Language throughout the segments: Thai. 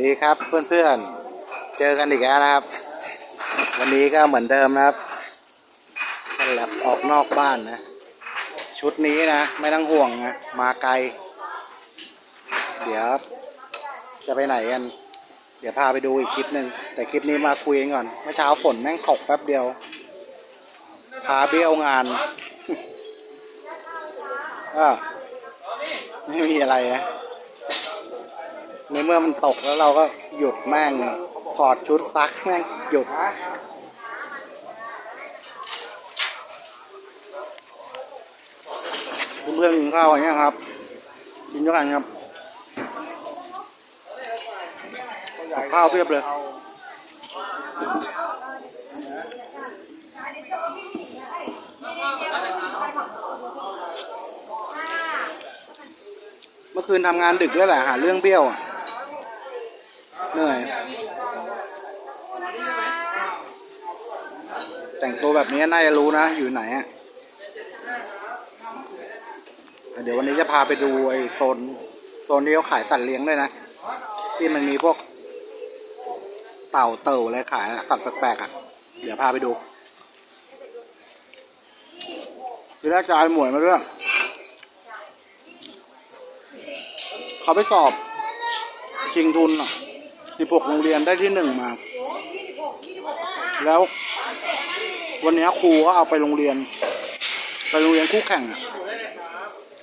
ดีครับเพื่อนๆ เจอกันอีกแล้วนะครับ วันนี้ก็เหมือนเดิมนะครับสลับออกนอกบ้านนะ ชุดนี้นะ ไม่ต้องห่วงนะ มาไกล เดี๋ยว จะไปไหนกัน เดี๋ยวพาไปดูอีกคลิปหนึ่งแต่คลิปนี้มาคุยกันก่อน เมื่อเช้าฝนแม่งตกแป๊บเดียว พาเบี้ยวงานก็ไม่มีอะไรนะ ในเมื่อมันตกแล้วเราก็หยุดแม่งถอดชุดซักแม่งหยุดเพื่อนกินข้าวอย่างเงี้ยครับกินด้วยกันครับกับข้าวเพียบเลยเมื่อคืนทำงานดึกด้วแหละหาเรื่องเบี้ยวอะ เหนื่อย แต่งตัวแบบนี้น่าจะรู้นะ อยู่ไหนอะเดี๋ยววันนี้จะพาไปดูไอ้โซนโซนที่เขาขายสัตว์เลี้ยงด้วยนะ ที่มันมีพวก เต่าเต่าอะไรขายสัตว์แปลกๆอะเดี๋ยวพาไปดูทีแรกจะเอาไอ้หมวยมาด้วยเขาไปสอบชิงทุนอะ 16 โรงเรียนได้ที่หนึ่งมา แล้ววันนี้ครูก็เอาไปโรงเรียน ไปโรงเรียนคู่แข่งอะ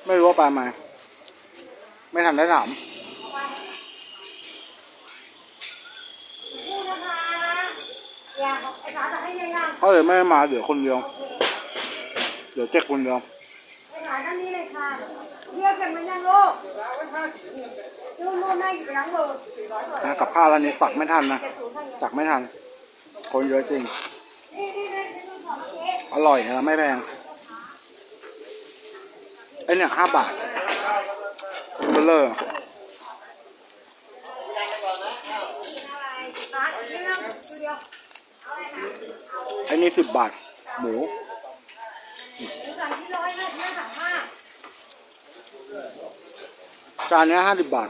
ไม่รู้ว่าไปไหมไม่ทันได้ถามเขาเลยไม่มาเดี๋ยวคนเดียว เดี๋ยวเจ๊กคนเดียวไปหาด้านนี้เลยค่ะเรียกกันมายังลูก นะกับข้าวล้วนนี้ตักไม่ทันนะตักไม่ทัน คนเยอะจริง อร่อยนะไม่แพงไอเนี่ยห้าบาทเบลเลอร์ไอ้นี่สิบบาท หมูจานนี้ห้าสิบบาท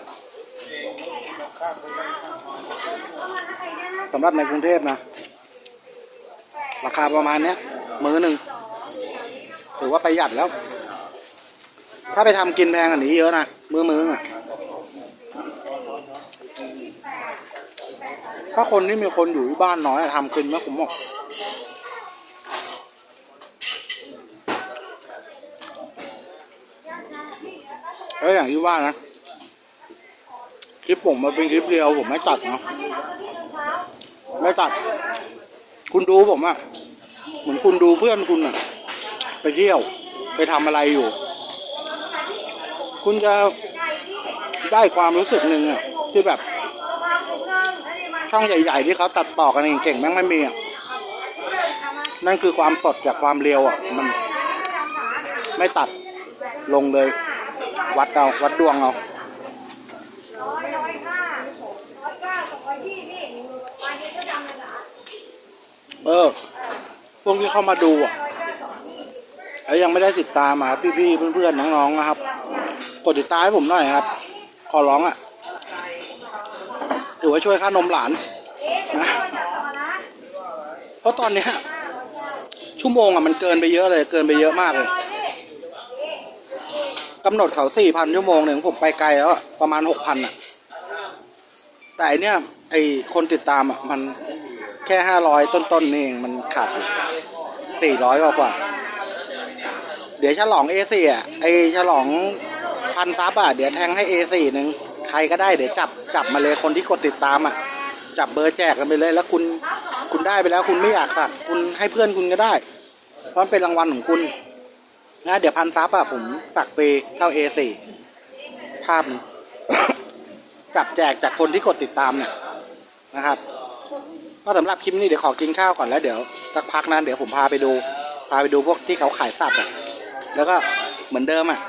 สำหรับในกรุงเทพนะ ราคาประมาณเนี้ยมือหนึ่งถือว่าประหยัดแล้ว ถ้าไปทำกินแพงอันนี้เยอะนะมือมืออะถ้าคนที่มีคนอยู่ที่บ้านน้อยทำกินไม่คุ้มหรอกแล้วอย่างที่ว่านะ คลิปผมมาเป็นคลิปเดียวผมไม่ตัดเนาะไม่ตัด คุณดูผมอะเหมือนคุณดูเพื่อนคุณอะไปเที่ยว ไปทำอะไรอยู่ คุณจะได้ความรู้สึกหนึ่งอะที่แบบ ช่องใหญ่ ๆ ที่เขาตัดต่อกันเก่งๆแม่งไม่มีอะนั่นคือความสดจากความเร็วอะ มันไม่ตัดลงเลย วัดเอาวัดดวงเอา ร้อยร้อยห้าร้อยเก้าสองร้อยยี่นี่วันนี้ก็จำเลยนะ เออ พวกที่เข้ามาดูอะแล้วยังไม่ได้ติดตามมาพี่ๆเพื่อนๆน้องๆนะครับ กดติดตามให้ผมหน่อยครับ ขอร้องอะถือว่าช่วยค่านมหลานนะเพราะตอนเนี้ยชั่วโมงอะมันเกินไปเยอะเลยเกินไปเยอะมากเลยกำหนดเขาสี่พันชั่วโมงหนึ่งผมไปไกลแล้วประมาณหกพันอะ แต่อันเนี้ยไอคนติดตามอะมัน แค่ห้าร้อยต้นๆนี่เองมันขาดสี่ร้อยกว่า เดี๋ยวฉลอง A4 อะไอฉลองพันซับอะเดี๋ยวแทงให้ A4 หนึ่งใครก็ได้เดี๋ยวจับจับมาเลยคนที่กดติดตามอะ จับเบอร์แจกกันไปเลยแล้วคุณคุณได้ไปแล้วคุณไม่อยากสักคุณให้เพื่อนคุณก็ได้ เพราะมันเป็นรางวัลของคุณนะเดี๋ยวพันซับอะผมสักฟรีเท่า A4 ภาพนึงจับแจกจากคนที่กดติดตามเนี่ยนะครับ ก็สำหรับคลิปนี้เดี๋ยวขอกินข้าวก่อนแล้วเดี๋ยวสักพักนั้นเดี๋ยวผมพาไปดู พาไปดูพวกที่เขาขายสัตว์อะแล้วก็เหมือนเดิมอะ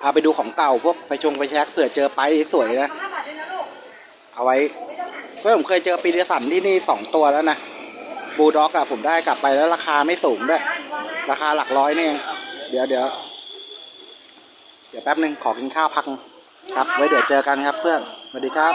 พาไปดูของเก่าพวกไฟชงไฟแช็กเผื่อเจอไปสวยนะเอาไว้เพื่อผมเคยเจอปีเดสันที่นี่สองตัวแล้วนะบูด็อกอะผมได้กลับไปแล้วราคาไม่สูงด้วย ราคาหลักร้อยนี่เองเดี๋ยวเดี๋ยวเดี๋ยวแป๊บนึงขอกินข้าวพักครับ ไว้เดี๋ยวเจอกันครับเพื่อนสวัสดีครับ